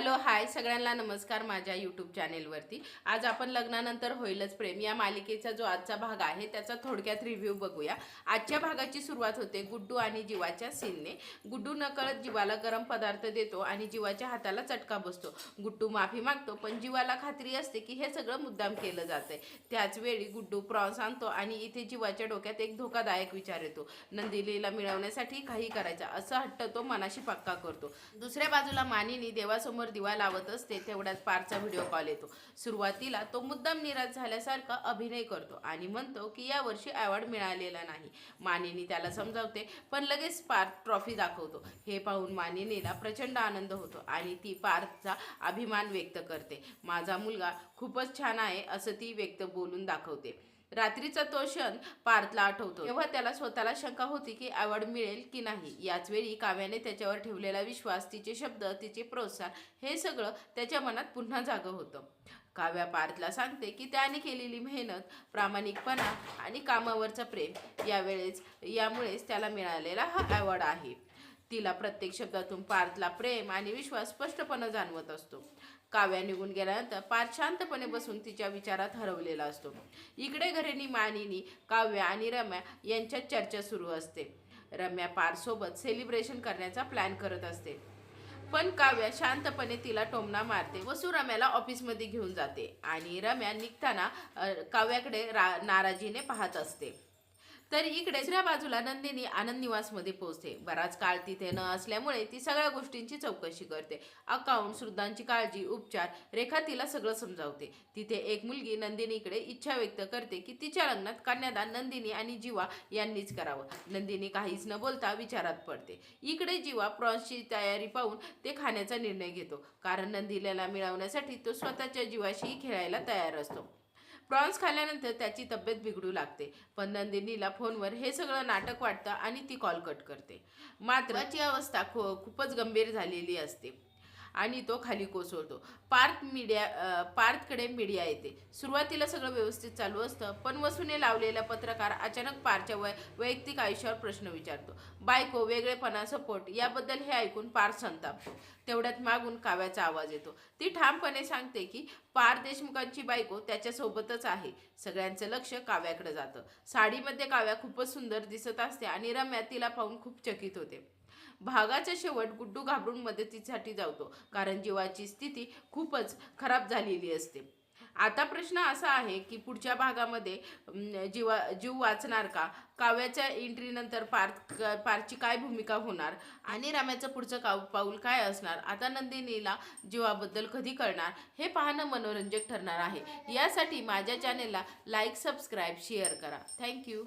Hello hi सगळ्यांना नमस्कार माझ्या यूट्यूब चॅनेलवरती आज आपण लग्नानंतर होईलच प्रेम. या मालिकेचा जो आजचा भाग आहे त्याचा थोडक्यात रिव्ह्यू बघूया. आजच्या भागाची सुरुवात होते गुड्डू आणि जीवाच्या सीनने. गुड्डू नकळत जीवाला गरम पदार्थ देतो आणि जीवाच्या हाताला चटका बसतो. गुड्डू माफी मागतो पण जीवाला खात्री असते की हे सगळं मुद्दाम केलं जातंय. त्याच वेळी गुड्डू प्रॉन्स आणतो आणि इथे जीवाच्या डोक्यात एक धोकादायक विचार येतो. नंदिनीला मिळवण्यासाठी काही करायचं असं हट्ट तो मनाशी पक्का करतो. दुसऱ्या बाजूला मानिनी देवासमोर दिवा लावत असते तेवढ्यात पारचा व्हिडिओ कॉल येतो. सुरुवातीला तो मुद्दाम निराश झाल्यासारखा अभिनय करतो आणि म्हणतो की यावर्षी अवॉर्ड मिळालेला नाही. मानिनी त्याला समजावते पण लगेच पार्थ ट्रॉफी दाखवतो. हे पाहून मानिनीला प्रचंड आनंद होतो आणि ती पार्थचा अभिमान व्यक्त करते. माझा मुलगा खूपच छान आहे असं ती व्यक्त बोलून दाखवते. रात्रीचा तो क्षण पार्थला आठवतो. तेव्हा त्याला स्वतःला शंका होती की अवॉर्ड मिळेल की नाही. याच वेळी काव्याने त्याच्यावर ठेवलेला विश्वास तिचे शब्द तिचे प्रोत्साहन हे सगळं त्याच्या मनात पुन्हा जागं होतं. काव्या पार्थला सांगते की त्याने केलेली मेहनत प्रामाणिकपणा आणि कामावरचा प्रेम यावेळेस यामुळेच त्याला मिळालेला हा अवॉर्ड आहे. तिला प्रत्येक शब्दातून पार्थला प्रेम आणि विश्वास स्पष्टपणे जाणवत असतो. काव्या निघून गेल्यानंतर पार शांतपणे बसून तिच्या विचारात हरवलेला असतो. इकडे घरेनी मानिनी काव्या आणि रम्या यांच्यात चर्चा सुरू असते. रम्या पारसोबत सेलिब्रेशन करण्याचा प्लॅन करत असते. पण काव्या शांतपणे तिला टोमणा मारते वसू रम्याला ऑफिसमध्ये घेऊन जाते आणि रम्या निघताना काव्याकडे रा नाराजीने पाहत असते. तर इकडे दुसऱ्या बाजूला नंदिनी आनंद निवासमध्ये पोहोचते. बराच काळ तिथे न असल्यामुळे ती सगळ्या गोष्टींची चौकशी करते. अकाउंट श्रुद्धांची काळजी उपचार रेखा तिला सगळं समजावते. तिथे एक मुलगी नंदिनीकडे इच्छा व्यक्त करते की तिच्या लग्नात कन्यादान नंदिनी आणि जीवा यांनीच करावं. नंदिनी काहीच न बोलता विचारात पडते. इकडे जीवा प्रॉन्सची तयारी पाहून ते खाण्याचा निर्णय घेतो. कारण नंदिनीला मिळवण्यासाठी तो स्वतःच्या जीवाशीही खेळायला तयार असतो. प्रॉन्स खाल्ल्यानंतर त्याची तब्येत बिघडू लागते. पण नंदिनीला फोनवर हे सगळं नाटक वाटतं आणि ती कॉल कट करते. मात्र अवस्था खो खूपच गंभीर झालेली असते. आणि तो खाली कोसळतो. पार्थ मीडिया पार्थकडे मीडिया येते. सुरुवातीला सगळं व्यवस्थित चालू असतं पण वसूने लावलेला पत्रकार अचानक पारच्या वै वैयक्तिक आयुष्यावर प्रश्न विचारतो. बायको वेगळेपणा सपोर्ट याबद्दल हे ऐकून पार्थ संतापतो तेवढ्यात मागून काव्याचा आवाज येतो. ती ठामपणे सांगते की पार देशमुखांची बायको त्याच्यासोबतच आहे. सगळ्यांचं लक्ष काव्याकडे जातं. साडीमध्ये काव्या खूपच सुंदर दिसत असते आणि रम्या तिला पाहून खूप चकित होते. भागाच्या शेवट गुड्डू घाबरून मदतीसाठी जावतो कारण जीवाची स्थिती खूपच खराब झालेली असते. आता प्रश्न असा आहे की पुढच्या भागामध्ये जीवा जीव वाचणार का? काव्याच्या एंट्रीनंतर पार्थ पारची काय भूमिका होणार? आणि राम्याचं पुढचं काव पाऊल काय असणार? आता नंदिनीला जीवाबद्दल कधी कळणार? हे पाहणं मनोरंजक ठरणार आहे. यासाठी माझ्या चॅनेलला लाईक सबस्क्राईब शेअर करा. Thank you